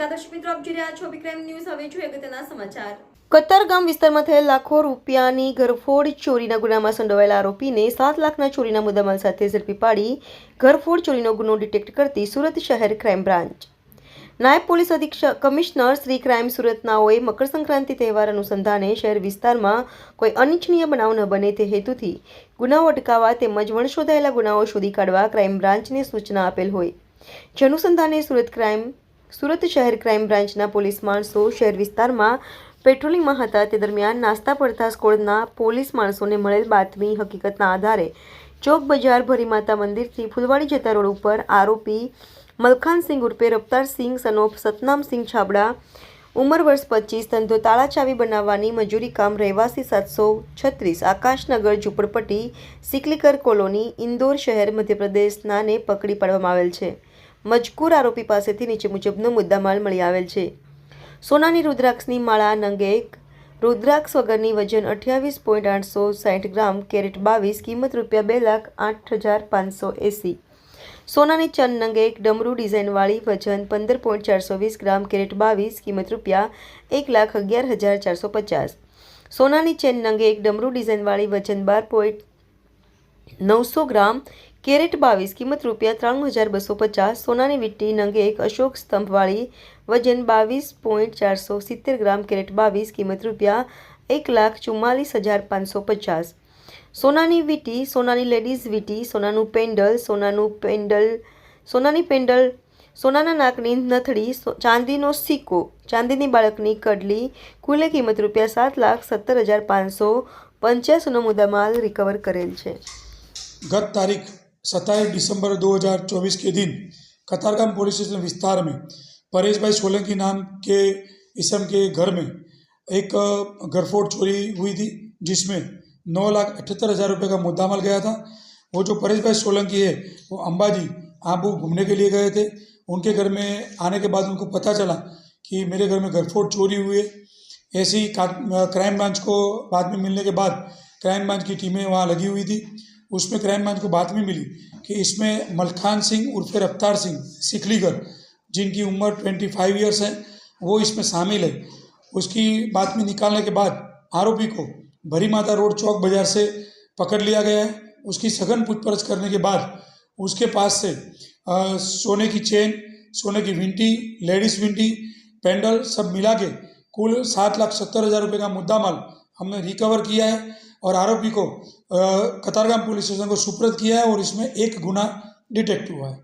નમસ્કાર વિસ્તારમાં થયેલ લાખો રૂપિયાની ઘરફોડ ચોરીના ગુનામાં સંડોવાયેલા આરોપીને સાત લાખના ચોરીના મુદ્દામાલ સાથે ઝડપી પાડી ઘરફોડ ચોરીનો ગુનો ડિટેક્ટ કરતી સુરત શહેર ક્રાઇમ બ્રાન્ચ. નાયબ પોલીસ અધિક્ષક કમિશનર શ્રી ક્રાઇમ સુરતનાઓએ મકર સંક્રાંતિ તહેવાર અનુસંધાને શહેર વિસ્તારમાં કોઈ અનિચ્છનીય બનાવ ન બને તે હેતુથી ગુનાઓ અટકાવવા તેમજ વણશોધાયેલા ગુનાઓ શોધી કાઢવા ક્રાઇમ બ્રાન્ચને સૂચના આપેલ હોય. જે અનુસંધાને સુરત ક્રાઇમ સુરત શહેર ક્રાઇમ બ્રાન્ચના પોલીસ માણસો શહેર વિસ્તારમાં પેટ્રોલિંગમાં હતા. તે દરમિયાન નાસ્તા પડતા સ્કોડના પોલીસ માણસોને મળેલ બાતમી હકીકતના આધારે ચોક બજાર ભરી માતા મંદિરથી ફૂલવાડી જતા રોડ ઉપર આરોપી મલખાનસિંહ ઉર્ફે રફતારસિંહ સનોફ સતનામસિંહ છાબડા, ઉંમર વર્ષ પચીસ, ધંધો તાળાચાવી બનાવવાની મજૂરી કામ રહેવાસી સાતસો છત્રીસ, આકાશનગર, ઝૂંપડપટ્ટી, સિકલીકર કોલોની, ઇન્દોર શહેર મધ્યપ્રદેશનાને પકડી પાડવામાં આવેલ છે. મજકૂર આરોપી પાસેથી નીચે મુજબનો મુદ્દામાલ મળી આવેલ છે. સોનાની રુદ્રાક્ષની માળા નંગે એક રુદ્રાક્ષ વગરની વજન અઠ્યાવીસ પોઈન્ટ આઠસો સાઠ ગ્રામ, કેરેટ બાવીસ, કિંમત રૂપિયા બે લાખ આઠ હજાર પાંચસો એંસી. સોનાની ચંદ નંગે એક ડમરૂ ડિઝાઇનવાળી વજન પંદર પોઈન્ટ ચારસો વીસ ગ્રામ, કેરેટ બાવીસ, કિંમત રૂપિયા એક લાખ અગિયાર હજાર ચારસો પચાસ. સોનાની ચેન નંગે એક ડમરૂ ડિઝાઇનવાળી વજન બાર પોઈન્ટ નવસો ગ્રામ કેરેટ બાવીસ, કિંમત રૂપિયા ત્રાણું હજાર બસો પચાસ, સોનાની વીંટી નંગે એક, અશોક સ્તંભવાળી વજન બાવીસ પોઈન્ટ ચારસો સિત્તેર ગ્રામ કેરેટ બાવીસ, કિંમત રૂપિયા એક લાખ ચુમ્માલીસ હજાર પાંચસો પચાસ. સોનાની વીંટી, સોનાની લેડીઝ વીંટી, સોનાનું પેન્ડલ સોનાનું પેન્ડલ, સોનાની પેન્ડલ, સોનાના નાકની નથડી ચાંદીનો સિક્કો, ચાંદીની બાળકની કડલી, કુલે કિંમત રૂપિયા સાત લાખ સત્તર હજાર પાંચસો પંચ્યાસીનો મુદ્દામાલ રિકવર કરેલ છે. गत तारीख 27 दिसंबर 2024 के दिन कतारगाम पुलिस स्टेशन विस्तार में परेश भाई सोलंकी नाम के इसम के घर में एक घरफोड़ चोरी हुई थी, जिसमें नौ लाख अठहत्तर हज़ार रुपये का मुद्दा मल गया था। वो जो परेश भाई सोलंकी है, वो अंबाजी आबू घूमने के लिए गए थे। उनके घर में आने के बाद उनको पता चला कि मेरे घर में घरफोड़ चोरी हुई है। ऐसी क्राइम ब्रांच को बाद में मिलने के बाद क्राइम ब्रांच की टीमें वहाँ लगी हुई थी। उसमें क्राइम ब्रांच को बात बातमी मिली कि इसमें मलखान सिंह उर्फ़ रफ्तार सिंह सिखलीगर जिनकी उम्र ट्वेंटी फाइव ईयर्स है वो इसमें शामिल है। उसकी बातमी निकालने के बाद आरोपी को भरी माता रोड चौक बाज़ार से पकड़ लिया गया है। उसकी सघन पूछपरछ करने के बाद उसके पास से अ, सोने की चेन सोने की विंटी लेडीज़ विंटी पेंडल सब मिला के कुल सात लाख सत्तर हज़ार रुपये का मुद्दा माल हमने रिकवर किया है। और आरोपी को अ, कतारगाम पुलिस स्टेशन को सुप्रत किया है और इसमें एक गुना डिटेक्ट हुआ है